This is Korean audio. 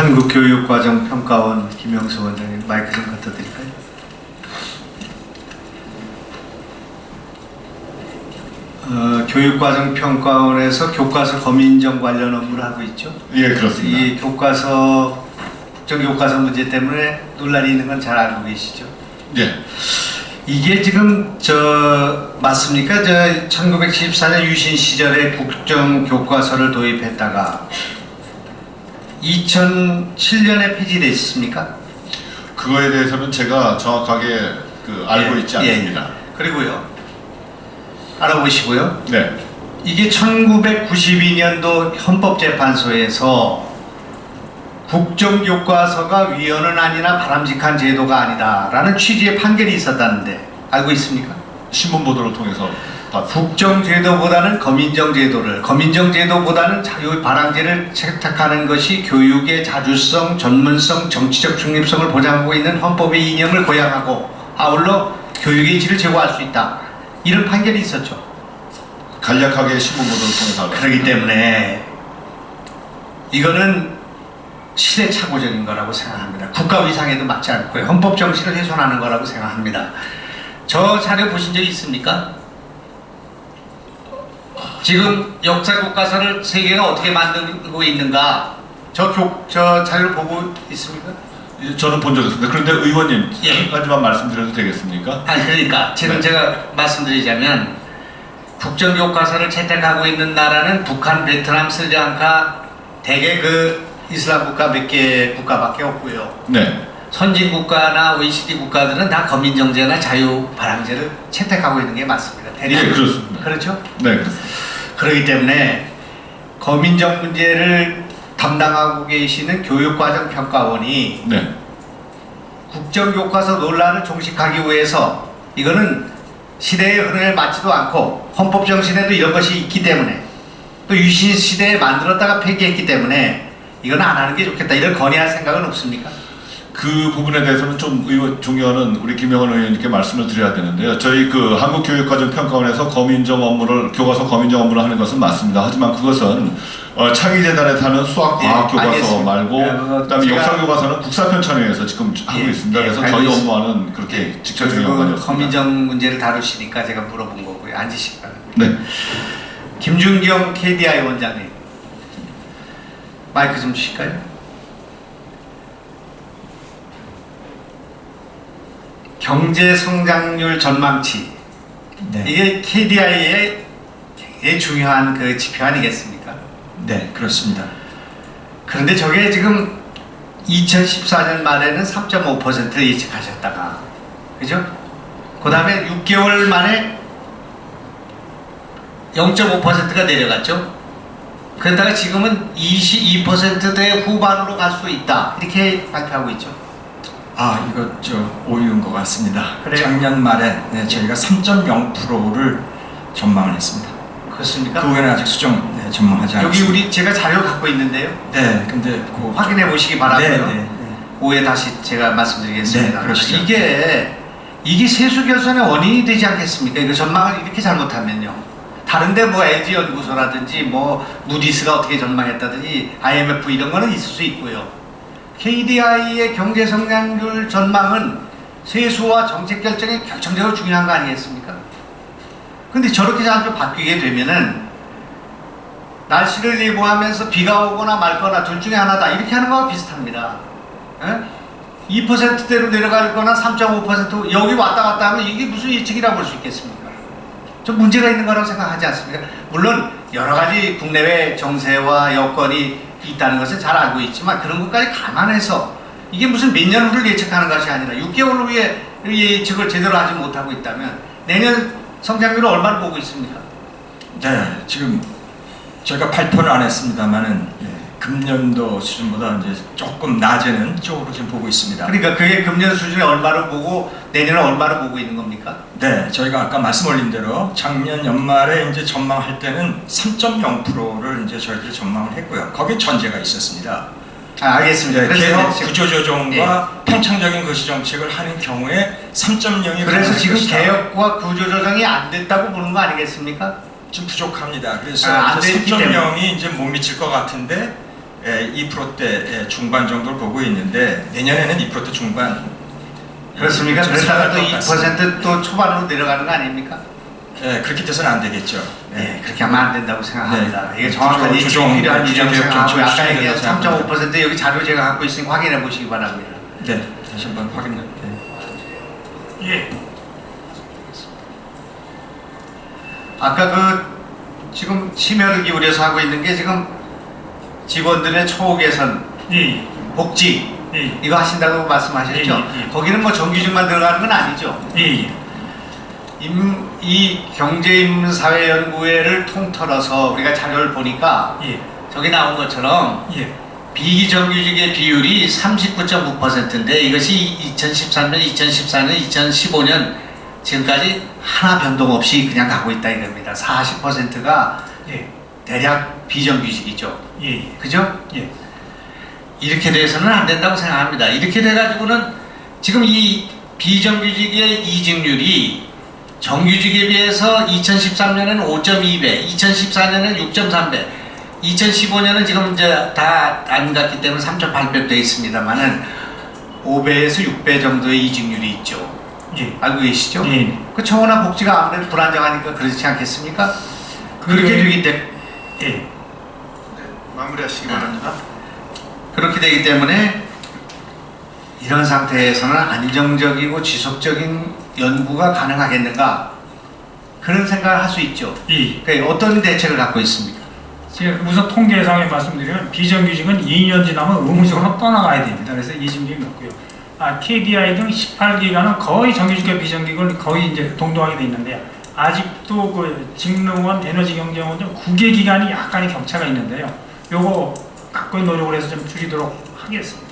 한국교육과정평가원 김영수 원장님 마이크 좀 갖다 드릴까요? 어, 교육과정평가원에서 교과서 검인정 관련 업무를 하고 있죠. 예, 그렇습니다. 이 교과서 국정교과서 문제 때문에 논란이 있는 건 잘 알고 계시죠. 예, 이게 지금 저 맞습니까? 저 1974년 유신 시절에 국정 교과서를 도입했다가 2007년에 폐지됐습니까? 그거에 대해서는 제가 정확하게 그 알고 예, 있지 예, 않습니다. 그리고요. 알아보시고요. 네, 이게 1992년도 헌법재판소에서 국정교과서가 위헌은 아니나 바람직한 제도가 아니다라는 취지의 판결이 있었다는데 알고 있습니까? 신문 보도를 통해서 봤습니다. 국정 제도보다는 검인정제도를 검인정제도보다는 자유 발항제를 채택하는 것이 교육의 자주성, 전문성, 정치적 중립성을 보장하고 있는 헌법의 이념을 고양하고 아울러 교육의 질을 제고할 수 있다. 이런 판결이 있었죠. 간략하게 신문 보도를 통해서. 그렇기 때문에 이거는 시대착오적인 거라고 생각합니다. 국가 위상에도 맞지 않고요. 헌법 정신을 훼손하는 거라고 생각합니다. 저 자료 보신 적 있습니까? 지금 역사 교과서를 세계가 어떻게 만들고 있는가? 저, 교, 저 자료를 보고 있습니까? 예, 저는 본적 있습니다. 그런데 의원님 예. 한 가지만 말씀드려도 되겠습니까? 아니 그러니까 지금 네. 제가 말씀드리자면 국정교과서를 채택하고 있는 나라는 북한, 베트남, 스리랑카 대개 그 이슬람 국가 몇 개 국가밖에 없고요. 네, 선진 국가나 OECD 국가들은 다 검인정제나 자유 발항제를 채택하고 있는 게 맞습니다. 예, 대략 그렇습니다. 그렇죠? 네, 그렇습니다. 그렇기 때문에 검인정 문제를 담당하고 계시는 교육과정 평가원이 네, 국정교과서 논란을 종식하기 위해서 이거는 시대의 흐름에 맞지도 않고 헌법 정신에도 이런 것이 있기 때문에 또 유신 시대에 만들었다가 폐기했기 때문에 이건 안 하는 게 좋겠다 이런 건의할 생각은 없습니까? 그 부분에 대해서는 좀 의원 존경하는 우리 김영원 의원님께 말씀을 드려야 되는데요. 저희 그 한국교육과정평가원에서 검인정 업무를 교과서 검인정 업무를 하는 것은 맞습니다. 하지만 그것은 어, 창의재단에 타는 수학과학 예, 교과서 알겠습니다. 말고 예, 그거 그다음에 제가- 역사 교과서는 국사편찬회에서 지금 하고 예, 있습니다. 예, 그래서 저희 있습니다. 업무와는 그렇게 직접적인 그리고 연관이 없습니다. 검인정 문제를 다루시니까 제가 물어본 거고요. 앉으시기 바랍니다. 네, 김준경 KDI 원장님 마이크 좀 주실까요? 경제 성장률 전망치 네, 이게 KDI의 굉장히 중요한 그 지표 아니겠습니까? 네 그렇습니다. 그런데 저게 지금 2014년 말에는 3.5%를 예측하셨다가 그죠? 그 다음에 6개월 만에 0.5%가 내려갔죠? 그러다가 지금은 22%대 후반으로 갈 수 있다 이렇게 발표하고 있죠. 아 이거 저 오류인 것 같습니다. 그래요? 작년 말에 네, 저희가 3.0%를 전망을 했습니다. 그렇습니까? 그 후에는 아직 수정 네, 전망하지 여기 않았습니다. 우리 제가 자료 갖고 있는데요. 네, 근데 그 확인해 보시기 바라고요. 네, 네, 네. 오해 다시 제가 말씀드리겠습니다. 네, 그러시죠. 이게 이게 세수 결손의 원인이 되지 않겠습니까? 이거 전망을 이렇게 잘못하면요. 다른데 뭐 LG 연구소라든지 뭐 무디스가 어떻게 전망했다든지 IMF 이런 거는 있을 수 있고요. KDI의 경제 성장률 전망은 세수와 정책 결정에 결정적으로 중요한 거 아니겠습니까? 근데 저렇게 자꾸 바뀌게 되면은 날씨를 예보하면서 비가 오거나 말거나 둘 중에 하나다 이렇게 하는 거와 비슷합니다. 예? 2%대로 내려갈 거나 3.5% 여기 왔다 갔다 하면 이게 무슨 예측이라고 볼 수 있겠습니까? 좀 문제가 있는 거라고 생각하지 않습니까? 물론 여러 가지 국내외 정세와 여건이 있다는 것은 잘 알고 있지만 그런 것까지 감안해서 이게 무슨 몇 년 후를 예측하는 것이 아니라 6개월 후에 예측을 제대로 하지 못하고 있다면 내년 성장률을 얼마를 보고 있습니까? 네, 지금 저희가 발표를 안 했습니다만은 예, 금년도 수준보다 이제 조금 낮에는 쪽으로 지금 보고 있습니다. 그러니까 그게 금년 수준에 얼마를 보고 내년에 얼마를 보고 있는 겁니까? 네, 저희가 아까 말씀 올린 대로 작년 연말에 이제 전망할 때는 3.0%를 이제 저희들이 전망을 했고요. 거기에 전제가 있었습니다. 아, 알겠습니다. 네, 그래서 개혁 구조조정과 평창적인 거시 정책을 하는 경우에 3.0이 그래서 지금 개혁과 구조조정이 안 됐다고 보는 거 아니겠습니까? 좀 부족합니다. 그래서 아, 안 이제 됐기 3.0이 이제 못 미칠 것 같은데 에, 2%대 중반 정도를 보고 있는데 내년에는 2% 중반 그렇습니까? 좀 그러다가 또 생각할 것 같습니다. 2%또 초반으로 내려가는 거 아닙니까? 예, 그렇게 돼서는 안 되겠죠. 네, 그렇게 하면 안 된다고 생각합니다. 네. 이게 정확한 주종, 필요한 일이라고 생각하고 아까 얘기한 된다고 3.5% 여기 자료 제가 갖고 있으니까 확인해 보시기 바랍니다. 네, 다시 한번 확인해. 네. 예. 아까 그 지금 심혈을 기울여서 하고 있는 게 지금 직원들의 초호 개선, 예. 복지 예. 이거 하신다고 말씀하셨죠? 예, 예, 예. 거기는 뭐 정규직만 들어가는 건 아니죠. 예. 예. 임, 이 경제인문사회연구회를 통틀어서 우리가 자료를 보니까 예. 저기 나온 것처럼 예. 비정규직의 비율이 39.9%인데 이것이 2013년, 2014년, 2015년 지금까지 하나 변동 없이 그냥 가고 있다 이겁니다. 40%가 예. 대략 비정규직이죠. 예. 예. 그죠? 예. 이렇게 돼서는 안 된다고 생각합니다. 이렇게 돼가지고는 지금 이 비정규직의 이직률이 정규직에 비해서 2013년에는 5.2배, 2014년에는 6.3배, 2015년은 지금 이제 다 안 갔기 때문에 3.8배 돼 있습니다만은 5배에서 6배 정도의 이직률이 있죠. 예. 알고 계시죠? 예. 그 청원화 복지가 아무래도 불안정하니까 그렇지 않겠습니까? 그렇게 되기 때문에 예. 마무리하시기 바랍니다. 그렇게 되기 때문에 이런 상태에서는 안정적이고 지속적인 연구가 가능하겠는가 그런 생각을 할 수 있죠. 예. 그러니까 어떤 대책을 갖고 있습니까? 제가 우선 통계상에 말씀드리면 비정규직은 2년 지나면 의무적으로 떠나가야 됩니다. 그래서 이직률이 높고요. 아, KDI 등 18기관은 거의 정규직과 비정규직을 거의 이제 동등하게 돼 있는데 아직 도그 직능원, 에너지경제원 좀 9개 기관이 약간의 격차가 있는데요. 요거 갖고 노력을 해서 좀 줄이도록 하겠습니다.